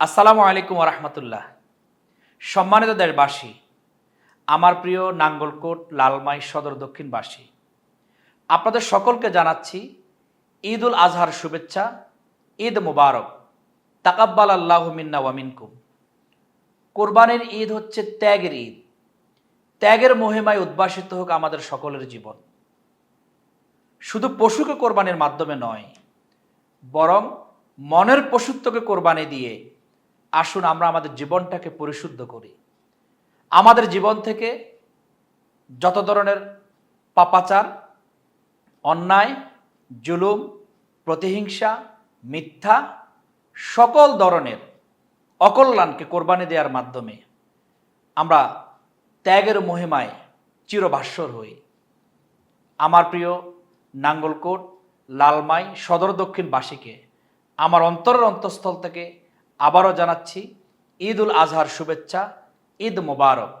আসসালামু আলাইকুম রহমতুল্লাহ সম্মানিত দেশবাসী, আমার প্রিয় নাঙ্গলকোট লালমাই সদর দক্ষিণবাসী, আপনাদের সকলকে জানাচ্ছি ঈদ উল আজহার শুভেচ্ছা, ঈদ মুবারক। তাকাব্বাল আল্লাহ মিন্না ওয়ামিনকুম কোরবানির ঈদ হচ্ছে ত্যাগের ঈদ। ত্যাগের মহিমায় উদ্ভাসিত হোক আমাদের সকলের জীবন। শুধু পশুকে কোরবানির মাধ্যমে নয়, বরং মনের পশুত্বকে কোরবানি দিয়ে আসুন আমরা আমাদের জীবনটাকে পরিশুদ্ধ করি। আমাদের জীবন থেকে যত ধরনের পাপাচার, অন্যায়, জুলুম, প্রতিহিংসা, মিথ্যা, সকল ধরনের অকল্যাণকে কোরবানি দেওয়ার মাধ্যমে আমরা ত্যাগের মহিমায় চিরভাস্বর হই। আমার প্রিয় নাঙ্গলকোট, লালমাই, সদর দক্ষিণবাসীকে, আমার অন্তরের অন্তঃস্থল থেকে আবারও জানাচ্ছি ঈদ উল আজহার শুভেচ্ছা ঈদ মোবারক।